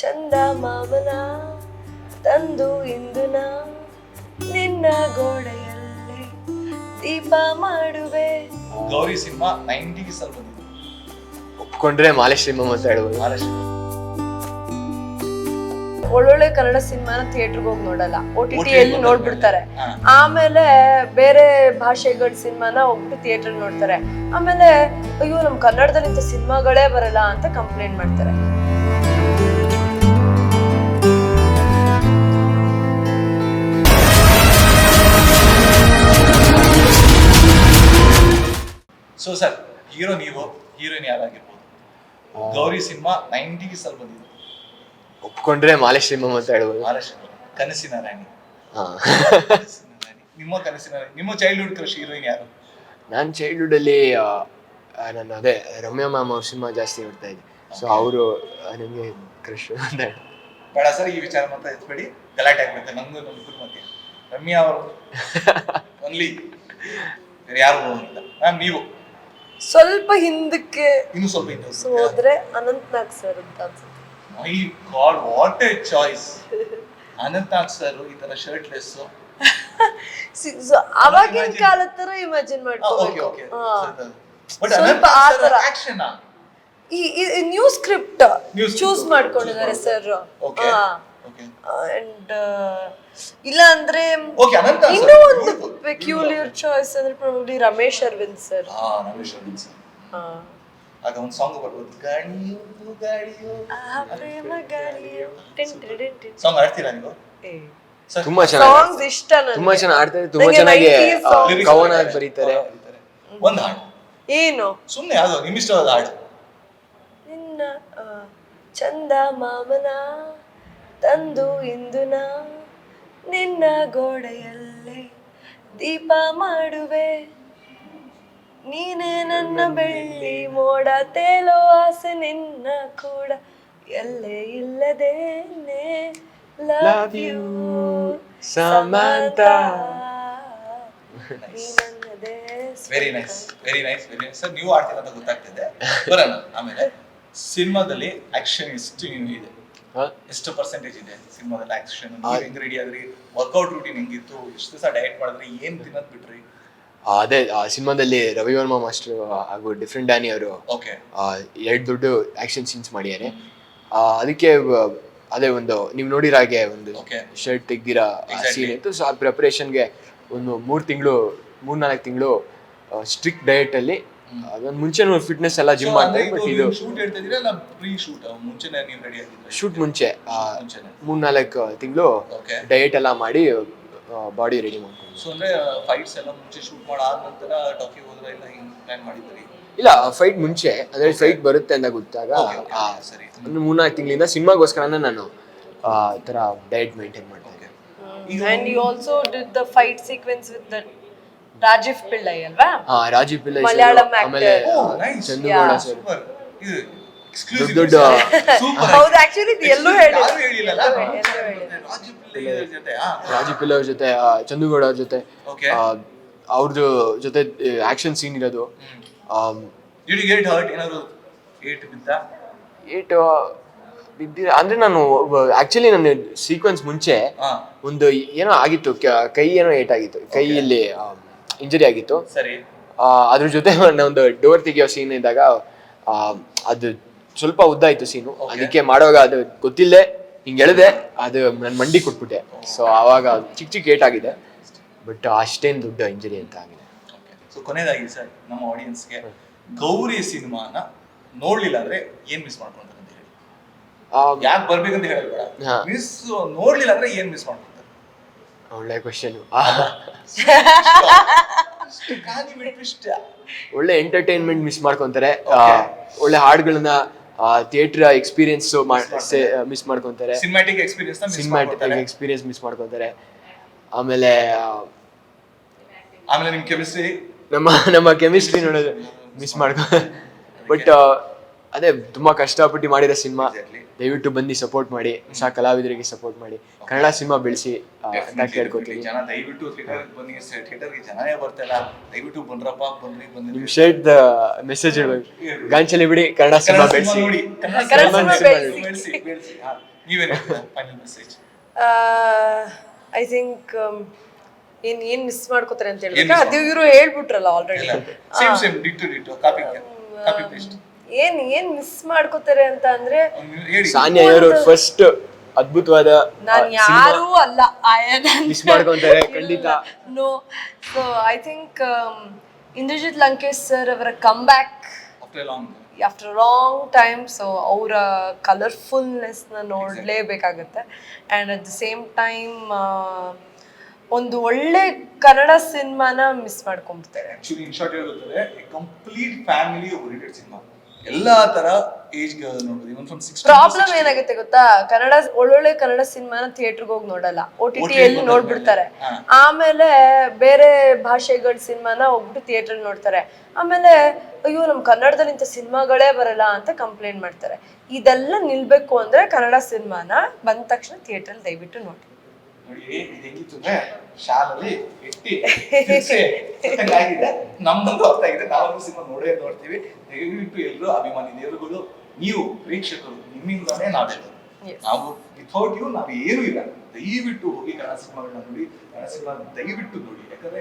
ಚಂದ ಮಾಮನ ತಂದು ಇಂದು ನಾ ನಿನ್ನ ಗೋಡೆಯಲ್ಲಿ ದೀಪ ಮಾಡುವೆ. ಗೌರಿ ಸಿನಿಮಾ ನೈಂಟೀಸ್ ಬಂದಿದ್ದು ಒಪ್ಕೊಂಡ್ರೆ ಮಾಲೇಶ್ರೀಮ ಅಂತ ಹೇಳ್ಬೋದು. ಮಹಾರಾಷ್ಟ್ರ ಒಳ್ಳೊಳ್ಳೆ ಕನ್ನಡ ಸಿನಿಮಾನ ಥಿಯೇಟರ್ಗೆ ಹೋಗಿ ನೋಡಲ್ಲ. ಒ ಟಿ ಟಿ ಅಲ್ಲಿ ನೋಡ್ಬಿಡ್ತಾರೆ. ಆಮೇಲೆ ಬೇರೆ ಭಾಷೆಗಳ ಸಿನಿಮಾನ ಹೋಗ್ಬಿಟ್ಟು ಥಿಯೇಟರ್ ನೋಡ್ತಾರೆ. ಆಮೇಲೆ ಅಯ್ಯೋ ನಮ್ ಕನ್ನಡದಲ್ಲಿ ಇಂಥ ಸಿನಿಮಾಗಳೇ ಬರಲ್ಲ ಅಂತ ಕಂಪ್ಲೇಂಟ್ ಮಾಡ್ತಾರೆ. ಸೊ ಸರ್ ಹೀರೋ ನೀವು ಹೀರೋಯಿನ್ ಯಾರಾಗಿರ್ಬೋದು? ಗೌರಿ ಸಿನಿಮಾ ನೈಂಟೀಸ್ ಅಲ್ಲಿ ಬಂದಿದೆ ಒಪ್ಕೊಂಡ್ರೆ ಮಾಲೇಶ್ರೀಮ ಅಂತ ಹೇಳ್ಬೋದು. ಮಹಾರಾಷ್ಟ್ರ ಕನಸಿನ ರಾಣಿ. ಹಾ. ಕನಸಿನ ರಾಣಿ. ನಿಮ್ಮ ಕನಸಿನ ರಾಣಿ. ನಿಮ್ಮ ಚೈಲ್ಡ್ಹುಡ್ ಕ್ರಶ್ ಹೀರೋಯಿನ್ ಯಾರು? ನಾನು ಚೈಲ್ಡ್ಹುಡ್ ಅಲ್ಲಿ ಆ, ಆ, ನಾನು ಅದೇ ರಮ್ಯಾ ಮ್ಯಾಮ್ ಅವ್ರ ಸಿನಿಮಾ ಜಾಸ್ತಿ ನೋಡ್ತಾ ಇದ್ದೆ. ಸೊ ಅವರು ನನಗೆ ಕ್ರಶ್ ಅಂತ ಹೇಳಿ. ಬೇಡ ಸರ್ ಈ ವಿಚಾರ ಮಾತ್ರ ಎತ್ಬೇಡಿ. ಗಲಾಟೆ ಆಗ್ಬಿಡುತ್ತೆ. ನಂದು ನಮ್ಮ ಮಧ್ಯೆ ರಮ್ಯಾ ಅವರು. ಒನ್ಲಿ ಯಾರು ಹೋಗಿಲ್ಲ ಮ್ಯಾಮ್ ನೀವು. ಸ್ವಲ್ಪ ಹಿಂದಕ್ಕೆ ಇನ್ನು ಸ್ವಲ್ಪ ಹಿಂದೆ ಹೋದ್ರೆ ಅನಂತ್ ನಾಗ್ ಸರ್ ಅಂತ ಅನ್ಸುತ್ತೆ. My god what a choice Anant Nag sir ಈ ತರ ಶರ್ಟ್ಲೆಸ್ ಅವಾಗಿನ. ಕಾಲದ ತರ ಇಮ್ಯಾಜಿನ್ ಓಕೆ ಮಾಡ್ಕೋಬೇಕು. ಬಟ್ ಸ್ವಲ್ಪ ಆ. ಆಕ್ಷನ್ ಈ ನ್ಯೂ ಸ್ಕ್ರಿಪ್ಟ್ ಚೂಸ್ ಮಾಡ್ಕೊಂಡಿದ್ದಾರೆ ಸರ್ ಓಕೆ ಅಂಡ್ ಇಲ್ಲ ಅಂದ್ರೆ ಓಕೆ ಅನಂತ ನಾಗ್ ಇನ್ನೂ sir, ಒಂದು beautiful. ಪೆಕ್ಯುಲಿಯರ್ ಚಾಯ್ಸ್ ಅಂದ್ರೆ ಪ್ರಾಬಬ್ಲಿ ರಮೇಶ್ ಅರವಿಂದ್ ಸರ್. ಹಾ ರಮೇಶ್ ಅರವಿಂದ್ ಸರ್. ಆಗ ಒಂದು ಸಾಂಗ್ ಬರ್ಬೋದು ಗಾಡಿಯು ಆ ಪ್ರೇಮ ಗಾಳಿಯು. ಟಿನ್ ಟಿನ್ ಟಿನ್ ಟಿನ್. ಸಾಂಗ್ ಆಡ್ತೀರಾ ನೀವು? ಏ. ಸರ್ ತುಂಬಾ ಚೆನ್ನಾಗಿ ಸಾಂಗ್ಸ್ ಇಷ್ಟ ನನಗೆ. ತುಂಬಾ ಚೆನ್ನಾಗಿ ಆಡ್ತಾರೆ ತುಂಬಾ ನಂಗೆ ಚೆನ್ನಾಗಿ 90s ಆ, songs ಕವನ ಬರೀತಾರೆ. ಒಂದ್ ಹಾಡು. ಏನು? ಸುಮ್ಮನೆ ಯಾವ್ದೋ ನಿಮ್ ಇಷ್ಟವಾದ ಹಾಡು. ನಿನ್ನ ಆ, ಚಂದ ಮಾಮನ ತಂದು ಇಂದು ನಾ ನಿನ್ನ ಗೋಡೆಯಲ್ಲೇ ದೀಪ ಮಾಡುವೆ. ನೀನೇ ನನ್ನ ಬೆಳ್ಳಿ ಮೋಡ ತೇಲೋ ಆಸೆ ನಿನ್ನ ಕೂಡ. ಎಲ್ಲೇ ಇಲ್ಲದೇನೆ love you Samantha very nice very nice very nice sir ನೀವು ಆಡ್ತೀರ ಅಂತ ಗೊತ್ತಾಗ್ತಿದೆ. ಬರೋಣ ಆಮೇಲೆ. ಸಿನಿಮಾದಲ್ಲಿ ಆಕ್ಷನ್ ಇಷ್ಟು ಇದೆ? ಎಷ್ಟು ಪರ್ಸೆಂಟೇಜ್ ಇದೆ ಸಿನಿಮಾದಲ್ಲಿ ಆಕ್ಷನ್ ಹೆಂಗ್ ರೆಡಿ ಆದ್ರಿ? ವರ್ಕೌಟ್ ರೂಟೀನ್ ಹೆಂಗಿತ್ತು? ಎಷ್ಟು ದಿವಸ ಡಯಟ್ ಮಾಡಿದ್ರಿ? ಏನ್ ತಿನ್ನೋದ್ ಬಿಟ್ರಿ? ಅದೇ ಆ ಸಿನಿಮಾದಲ್ಲಿ ರವಿವರ್ಮ ಮಾಸ್ಟರ್ ಹಾಗೂ ಡಿಫ್ರೆಂಟ್ ಡ್ಯಾನಿ ಅವರು ಓಕೆ ಎರಡು ದೊಡ್ಡ ಆಕ್ಷನ್ ಸೀನ್ಸ್ ಮಾಡಿದ್ದಾರೆ. ಅದಕ್ಕೆ ಅದೇ ಒಂದು ನೀವು ನೋಡಿರೋ ಹಾಗೆ ಒಂದು. ಶರ್ಟ್ ತೆಗ್ದಿರಾ. ಸೀನ್ ಇತ್ತು. ಸೊ ಆ ಪ್ರಿಪರೇಷನ್ಗೆ ಒಂದು ಮೂರು ತಿಂಗಳು ಮೂರ್ನಾಲ್ಕು ತಿಂಗಳು ಸ್ಟ್ರಿಕ್ಟ್ ಡಯಟ್ ಅದೊಂದು ಮುಂಚೆ ಫಿಟ್ನೆಸ್ ಎಲ್ಲ ಜಿಮ್ ಮಾಡ್ತಾರೆ ಬಟ್ ಇದು ಶೂಟ್ ಹೇಳ್ತಾ ಇದೀರಾ ಇಲ್ಲ ಪ್ರೀ ಶೂಟ್ ಮುಂಚೆನೆ ನೀವು ರೆಡಿ ಆಗಿದ್ರಿ ಶೂಟ್ ಮುಂಚೆ ಮೂರ್ನಾಲ್ಕು ತಿಂಗಳು ಡಯಟ್ ಎಲ್ಲ ಮಾಡಿ ಬಾಡಿ ರೆಡಿ ಮಾಡ್ಕೊಂಡು ಸೊ ಅಂದ್ರೆ ಫೈಟ್ಸ್ ಎಲ್ಲ ಮುಂಚೆ ಶೂಟ್ ಮಾಡಿ ಆದ ನಂತರ ಟಾಕಿ ಹೋದ್ರ ಇಲ್ಲ ಹಿಂಗ್ ಪ್ಲಾನ್ ಮಾಡಿದ್ರಿ ಇಲ್ಲ ಫೈಟ್ ಮುಂಚೆ ಅಂದ್ರೆ ಫೈಟ್ ಬರುತ್ತೆ ಅಂತ ಗೊತ್ತಾಗ ಸರಿ. ಒಂದು ಮೂರ್ನಾಲ್ಕು ತಿಂಗಳಿಂದ ಸಿನಿಮಾಗೋಸ್ಕರನೇ ನಾನು ಆ ಥರ ಡಯಟ್ ಮೇಂಟೈನ್ ಮಾಡ್ತೀನಿ And you also did the fight sequence with the Rajeev Pillai ಅಲ್ವಾ? ಹಾ ರಾಜೀವ್ ಪಿಳ್ಳೈ ಮಲಯಾಳಂ actor. ಆಮೇಲೆ ಓ ಆ, ನೈಸ್ ಚಂದುಗೌಡ ಸರ್. ಸೂಪರ್ ಇದು ಎಕ್ಸ್ಕ್ಲೂಸಿವ್ ದೊಡ್ಡ ದೊಡ್ಡ- ಸೂಪರ್ ಹೌದು ಆಕ್ಚುಲಿ ಇದು ಎಲ್ಲೂ ಹೇಳಿಲ್ಲ. ಯಾರು ಹೇಳಿಲ್ಲ ಎಲ್ಲೂ ಹೇಳಿಲ್ಲ. ರಾಜು ಪಿಳ್ಳೈ ಜೊತೆ ರಾಜೀವ್ ಪಿಳ್ಳೈ ಅವ್ರ ಜೊತೆ ಆ, ಚಂದುಗೌಡ ಅವ್ರ ಜೊತೆ. ಅವ್ರದ್ದು ಜೊತೆ ಆಕ್ಷನ್ ಸೀನ್ ಇರೋದು. ಯು ಗೆಟ್ ಹರ್ಟ್ ಏನಾದ್ರು ಏಟ್ ಬಿದ್ದ? ಏಟ್ ಬಿದ್ದಿರ ಅಂದ್ರೆ ನಾನು ಆಕ್ಚುಲಿ ನನ್ನ ಸೀಕ್ವೆನ್ಸ್ ಮುಂಚೆ ಹಾ. ಒಂದು ಏನೋ ಆಗಿತ್ತು ಕ- ಕೈ ಏನೋ ಏಟಾಗಿತ್ತು. ಕೈಯಲ್ಲಿ ಇಂಜರಿ ಆಗಿತ್ತು. ಸರಿ. ಅದ್ರ ಜೊತೆ ಒಂದು ಡೋರ್ ತೆಗಿಯೋ ಸೀನ್ ಇದ್ದಾಗ ಅದು ಸ್ವಲ್ಪ ಉದ್ದ ಆಯ್ತು ಸೀನು ಅದಕ್ಕೆ ಮಾಡುವಾಗ ಅದು ಗೊತ್ತಿಲ್ಲದೆ ಹಿಂಗೆ ಎಳೆದೆ ಅದು ನನ್ನ ಮಂಡಿ ಕೊಟ್ಬಿಟ್ಟೆ. ಸೊ ಆವಾಗ ಚಿಕ್ಕ ಚಿಕ್ಕ ಏಟ್ ಆಗಿದೆ. ಬಟ್ ಅಷ್ಟೇನು ದೊಡ್ಡ ಇಂಜರಿ ಅಂತ ಆಗಿದೆ. ಸೊ ಕೊನೆಯದಾಗಿ ಸರ್ ನಮ್ಮ ಆಡಿಯನ್ಸ್ಗೆ ಗೌರಿ ಸಿನಿಮಾನ ನೋಡ್ಲಿಲ್ಲ ಅಂದ್ರೆ ಏನ್ ಮಿಸ್ ಮಾಡ್ಕೊಂತಾರೆ ಅಂತ ಹೇಳಿ. ಯಾಕೆ ಬರ್ಬೇಕಂತ ಹೇಳಬೇಡ. ಮಿಸ್ ನೋಡ್ಲಿಲ್ಲ ಅಂದ್ರೆ ಏನ್ ಮಿಸ್ ಮಾಡ್ಕೊಂತಾರೆ ಒಳ್ಳೆ ಕ್ವಶನ್ ಒಳ್ಳೆ ಎಂಟರ್ಟೈನ್ಮೆಂಟ್ ಮಿಸ್ ಮಾಡ್ಕೊಂತಾರೆ. ಒಳ್ಳೆ ಹಾಡುಗಳನ್ನ ಥಿಯೇಟರ್ ಎಕ್ಸ್ಪೀರಿಯನ್ಸ್ ಮಿಸ್ ಮಾಡ್ಕೊಂತಾರೆ. ಸಿನಿಮ್ಯಾಟಿಕ್ ಎಕ್ಸ್ಪೀರಿಯನ್ಸ್ನ ಮಿಸ್ ಮಾಡ್ಕೊತಾರೆ ಎಕ್ಸ್ಪೀರಿಯನ್ಸ್ ಮಿಸ್ ಮಾಡ್ಕೊಂತಾರೆ. ಆಮೇಲೆ ಆಮೇಲೆ ನಿಮ್ಮ ಕೆಮಿಸ್ಟ್ರಿ ನಮ್ಮ ನಮ್ಮ ಕೆಮಿಸ್ಟ್ರಿ ನೋಡೋದು ಮಿಸ್ ಮಾಡ್ಕೊ ಬಟ್ ಅದೇ ತುಂಬಾ ಕಷ್ಟಪಟ್ಟು ಮಾಡಿರೋ ಸಿನಿಮಾ. ದಯವಿಟ್ಟು ಬಂದು ಸಪೋರ್ಟ್ ಮಾಡಿ ಹೊಸ ಕಲಾವಿದರಿಗೆ ಸಪೋರ್ಟ್ ಮಾಡಿ. ಕನ್ನಡ ಸಿನಿಮಾ ಬೆಳೆಸಿ ಅಂತ ಕೇಳ್ಕೊತೀನಿ. ಜನ ದಯವಿಟ್ಟು ಥಿಯೇಟರ್ ಬನ್ನಿ ಥಿಯೇಟರ್ಗೆ ಜನನೇ ಬರ್ತಿಲ್ಲ ದಯವಿಟ್ಟು ಬಂದ್ರಪ್ಪ ಬನ್ನಿ ಬಂದ್ರಿ ನಿಮ್ ಶರ್ಟ್ ಮೆಸೇಜ್ ಹೇಳ್ಬೇಕು ಗಾಂಚಲಿ ಬಿಡಿ ಕನ್ನಡ ಸಿನಿಮಾ ಬೆಳೆಸಿ. ಸಿನಿಮಾ ನೋಡಿ. ಕನ್ನಡ ಕನ್ನಡ ಸಿನಿಮಾ ಸಿನಿಮಾ ಬೆಳೆಸಿ ಬೆಳೆಸಿ. ಬೆಳೆಸಿ ಹಾ, ನೀವೇನ್ ಫೈನಲ್ ಮೆಸೇಜ್ ಐ ಥಿಂಕ್ ಏನ್ ಏನ್ ಮಿಸ್ ಮಾಡ್ಕೋತಾರೆ ಅಂತ ಹೇಳಿದ್ರೆ ಅದು ಇವರು ಹೇಳ್ಬಿಟ್ರಲ್ಲ already same same ditto ditto copy copy paste ಏನ್ ಏನ್ ಮಿಸ್ ಮಾಡ್ಕೋತಾರೆ ಅಂತ ಅಂದ್ರೆ ಸಾನ್ಯಾ ಅವರು ಫಸ್ಟ್ ಅದ್ಭುತವಾದ ನಾನ್ ಯಾರೂ ಅಲ್ಲ ಮಿಸ್ ಮಾಡ್ಕೊಂತಾರೆ ಖಂಡಿತ. No so I think Indrajit Lankesh sir ಅವರ come back after long after long time so ಅವರ ಕಲರ್ಫುಲ್ನೆಸ್ನ ನೋಡಲೇಬೇಕಾಗತ್ತೆ. And at the same time ಒಂದು ಒಳ್ಳೆ ಕನ್ನಡ ಸಿನಿಮಾನ ಮಿಸ್ ಮಾಡ್ಕೊಂಬಿಡ್ತಾರೆ ಆಕ್ಚುಲಿ ಇನ್ ಶಾರ್ಟ್ ಹೇಳ್ತಾರೆ ಕಂಪ್ಲೀಟ್ ಫ್ಯಾಮಿಲಿ ಓರಿಯೆಂಟೆಡ್ ಸಿನಿಮಾ ಎಲ್ಲಾ ತರ ಏಜ್ ನೋಡ್ಬೋದು ಇವನ್ ಫ್ರಮ್ ಸಿಕ್ಸ್ ಪ್ರಾಬ್ಲಮ್ ಏನಾಗುತ್ತೆ ಗೊತ್ತಾ? ಕನ್ನಡ ಒಳ್ಳೊಳ್ಳೆ ಕನ್ನಡ ಸಿನಿಮಾನ ಥಿಯೇಟರ್ಗೆ ಹೋಗಿ ನೋಡಲ್ಲ. ಓ ಟಿ ಟಿ ಎಲ್ಲಿ ನೋಡ್ಬಿಡ್ತಾರೆ. ಆಮೇಲೆ ಬೇರೆ ಭಾಷೆಗಳ ಸಿನಿಮಾನ ಹೋಗ್ಬಿಟ್ಟು ಥಿಯೇಟರ್ ನೋಡ್ತಾರೆ. ಆಮೇಲೆ ಅಯ್ಯೋ ನಮ್ ಕನ್ನಡದಲ್ಲಿ ಇಂಥ ಸಿನಿಮಾಗಳೇ ಬರಲ್ಲ ಅಂತ ಕಂಪ್ಲೇಂಟ್ ಮಾಡ್ತಾರೆ. ಇದೆಲ್ಲ ನಿಲ್ಬೇಕು ಅಂದ್ರೆ ಕನ್ನಡ ಸಿನಿಮಾನ ಬಂದ ತಕ್ಷಣ ಥಿಯೇಟರ್ ದಯವಿಟ್ಟು ನೋಡಿ. ನೋಡಿ ಇದು ಹೆಂಗಿತ್ತು ಅಂದ್ರೆ ಶಾಲಲ್ಲಿ ನಮ್ಮಂದು ಅರ್ಥ ಆಗಿದೆ ನಾವೊಂದು ನೋಡೇ ನೋಡ್ತೀವಿ. ದಯವಿಟ್ಟು ಎಲ್ಲರೂ ಅಭಿಮಾನಿ ದೇವರುಗಳು ನೀವು ಪ್ರೇಕ್ಷಕರು ನಿಮ್ಮಿಂದಾನೇ ನಾವೆಲ್ಲ ನಾವು ವಿಥೌಟ್ ಯು ನಾವು ಏನು ಇಲ್ಲ. ದಯವಿಟ್ಟು ಹೋಗಿ ಕನ್ನಡ ಸಿನಿಮಾಗಳನ್ನ ನೋಡಿ ಕನ್ನಡ ಸಿನಿಮಾ ದಯವಿಟ್ಟು ನೋಡಿ. ಯಾಕಂದ್ರೆ